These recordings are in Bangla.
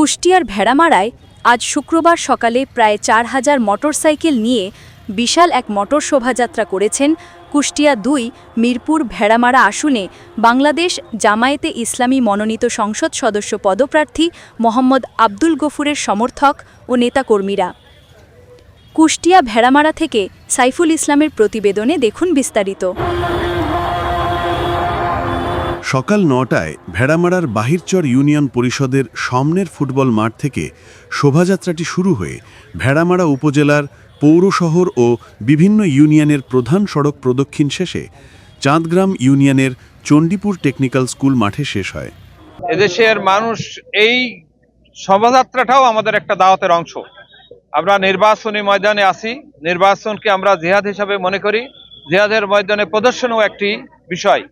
কুষ্টিয়ার ভেড়ামারায় আজ শুক্রবার সকালে প্রায় চার হাজার মোটরসাইকেল নিয়ে বিশাল এক মোটর শোভাযাত্রা করেছেন কুষ্টিয়া দুই মিরপুর ভেড়ামারা আসনে বাংলাদেশ জামায়াতে ইসলামী মনোনীত সংসদ সদস্য পদপ্রার্থী মোহাম্মদ আব্দুল গফুরের সমর্থক ও নেতাকর্মীরা। কুষ্টিয়া ভেড়ামারা থেকে সাইফুল ইসলামের প্রতিবেদনে দেখুন বিস্তারিত। সকাল নটায় ভেড়ামারার বাহিরচর ইউনিয়ন পরিষদের সামনের ফুটবল মাঠ থেকে শোভাযাত্রাটি শুরু হয়ে ভেড়ামারা উপজেলার পৌর শহর ও বিভিন্ন ইউনিয়নের প্রধান সড়ক প্রদক্ষিণ শেষে চাঁদগ্রাম ইউনিয়নের চণ্ডীপুর টেকনিক্যাল স্কুল মাঠে শেষ হয়। এদেশের মানুষ এই শোভাযাত্রাটাও আমাদের একটা দাওয়াতের অংশ। আমরা নির্বাচনী ময়দানে আছি নির্বাচনকে আমরা জেহাদ হিসাবে মনে করি। জেহাদের ময়দানে প্রদর্শনও একটি বিষয়।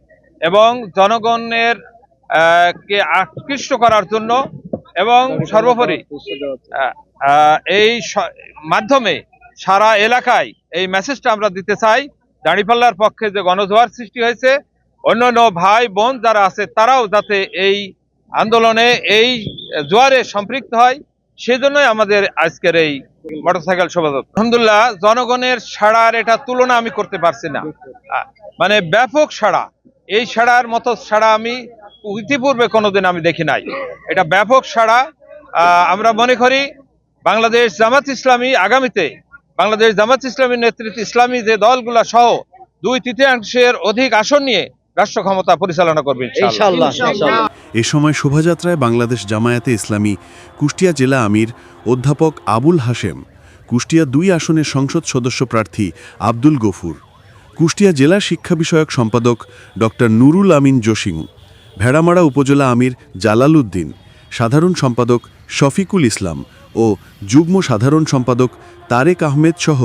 এবং জনগণের কে আকৃষ্ট করার জন্য এবং সর্বোপরি এই মাধ্যমে সারা এলাকায় এই মেসেজটা আমরা দিতে চাই। দাঁড়িপাল্লার পক্ষে যে গণজোয়ার সৃষ্টি হয়েছে, অন্যান্য ভাই, বোন যারা আছে, তারাও যাতে এই আন্দোলনে এই জোয়ারে সম্পৃক্ত হয়, সেজন্যই আমাদের আজকের এই মোটরসাইকেল শোভাযাত্রা। আলহামদুলিল্লাহ, জনগণের সাড়ার এটা তুলনা আমি করতে পারছি না। মানে ব্যাপক সাড়া। এই সাড়ার মতো সাড়া আমি ইতিপূর্বে কোনোদিন আমি দেখি নাই। এটা ব্যাপক সাড়া। আমরা মনে করি বাংলাদেশ জামাত ইসলামী আগামীতে বাংলাদেশ জামাত ইসলামীর নেতৃত্বে ইসলামী যে দলগুলা সহ দুই তৃতীয়াংশের অধিক আসন নিয়ে রাষ্ট্র ক্ষমতা পরিচালনা করবে ইনশাআল্লাহ। এ সময় শোভাযাত্রায় বাংলাদেশ জামায়াতে ইসলামী কুষ্টিয়া জেলা আমির অধ্যাপক আবুল হাশেম কুষ্টিয়া দুই আসনের সংসদ সদস্য প্রার্থী আব্দুল গফুর। কুষ্টিয়া জেলা শিক্ষা বিষয়ক সম্পাদক ডক্টর নুরুল আমিন জসিং ভেড়ামারা উপজেলা আমির জালাল উদ্দিন, সাধারণ সম্পাদক শফিকুল ইসলাম ও যুগ্ম সাধারণ সম্পাদক তারেক আহমেদ সহ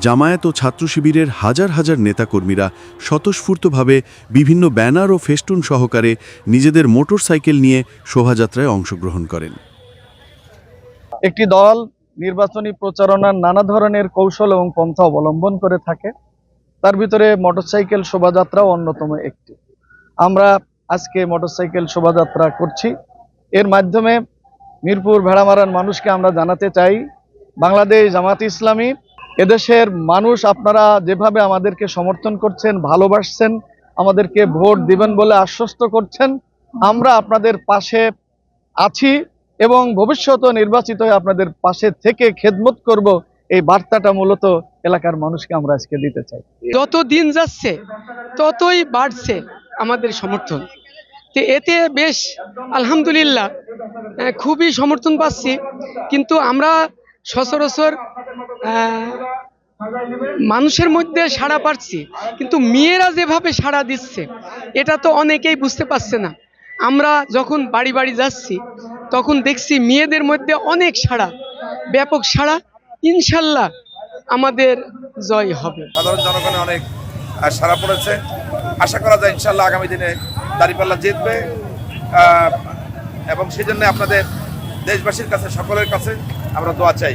জামায়াত ও ছাত্র শিবিরের হাজার হাজার নেতাকর্মীরা স্বতঃস্ফূর্তভাবে বিভিন্ন ব্যানার ও ফেস্টুন সহকারে নিজেদের মোটরসাইকেল নিয়ে শোভাযাত্রায় অংশগ্রহণ করেন। একটি দল নির্বাচনী প্রচারণার নানা ধরনের কৌশল এবং পন্থা অবলম্বন করে থাকে। তার ভিতরে মোটরসাইকেল শোভাযাত্রাও অন্যতম একটি। আমরা আজকে মোটরসাইকেল শোভাযাত্রা করছি। এর মাধ্যমে মিরপুর ভেড়ামারার মানুষকে আমরা জানাতে চাই, বাংলাদেশ জামাত ইসলামী, এদেশের মানুষ আপনারা যেভাবে আমাদেরকে সমর্থন করছেন, ভালোবাসছেন, আমাদেরকে ভোট দিবেন বলে আশ্বস্ত করছেন, আমরা আপনাদের পাশে আছি এবং ভবিষ্যতে নির্বাচিত হয়ে আপনাদের পাশে থেকে খেদমত করব। এই বার্তাটা মূলত এলাকার মানুষকে আমরা আজকে দিতে চাই। যত দিন যাচ্ছে, ততই বাড়ছে আমাদের সমর্থন। তো এতে বেশ, আলহামদুলিল্লাহ খুবই সমর্থন পাচ্ছি। কিন্তু আমরা সচরাচর মানুষের মধ্যে সাড়া পাচ্ছি। কিন্তু মেয়েরা যেভাবে সাড়া দিচ্ছে, এটা তো অনেকেই বুঝতে পারছে না। আমরা যখন বাড়ি বাড়ি যাচ্ছি, তখন দেখছি মেয়েদের মধ্যে অনেক সাড়া, ব্যাপক সাড়া। ইনশাল্লাহ আমাদের জয় হবে। সাধারণ জনগণের অনেক সারা পড়েছে। আশা করা যায় ইনশাল্লাহ আগামী দিনে দাঁড়িপাল্লা জিতবে। এবং সেই জন্য আপনাদের দেশবাসীর কাছে, সকলের কাছে আমরা দোয়া চাই।